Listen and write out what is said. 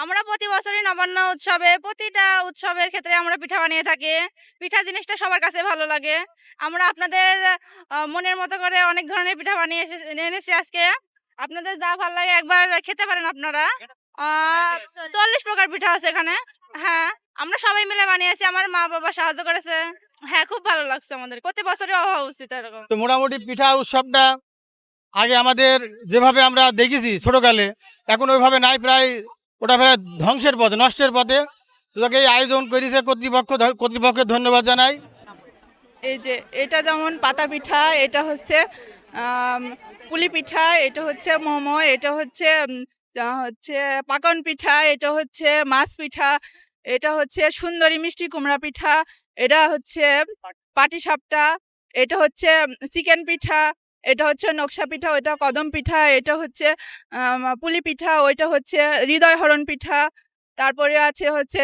আমরা প্রতি বছরই নবান্ন উৎসবে প্রতিটা উৎসবের ক্ষেত্রে আমরা পিঠা বানিয়ে থাকি। পিঠা জিনিসটা সবার কাছে ভালো লাগে। আমরা আপনাদের মনের মতো করে অনেক ধরনের পিঠা বানিয়ে এসে- এনেছি আজকে। আপনাদের যা ভালো লাগে একবার খেতে পারেন আপনারা। চল্লিশ প্রকার পিঠা আছে এখানে। হ্যাঁ আমরা সবাই মিলে বানিয়েছি। আমার মা বাবা সাহায্য করেছে। হ্যাঁ খুব ভালো লাগছে আমাদের। প্রতি বছরই হওয়া উচিত এরকম। মোটামুটি পিঠা উৎসবটা আগে আমাদের যেভাবে আমরা দেখেছি ছোটকালে, এখন ওইভাবে নাই। প্রায় ওটা প্রায় ধ্বংসের পথে, নষ্টের পথে। তোকে এই আয়োজন করেছে কর্তৃপক্ষ কর্তৃপক্ষকে ধন্যবাদ জানাই। এই যে, এটা যেমন পাতা পিঠা, এটা হচ্ছে পুলি পিঠা, এটা হচ্ছে মোমো, এটা হচ্ছে হচ্ছে পাকন পিঠা, এটা হচ্ছে মাছ পিঠা, এটা হচ্ছে সুন্দরী মিষ্টি কুমড়া পিঠা, এটা হচ্ছে পাটিসাপটা, এটা হচ্ছে চিকেন পিঠা এটা হচ্ছে নকশা পিঠা, ওইটা কদম পিঠা, এটা হচ্ছে পুলি পিঠা, ওইটা হচ্ছে হৃদয় হরণ পিঠা, তারপরে আছে হচ্ছে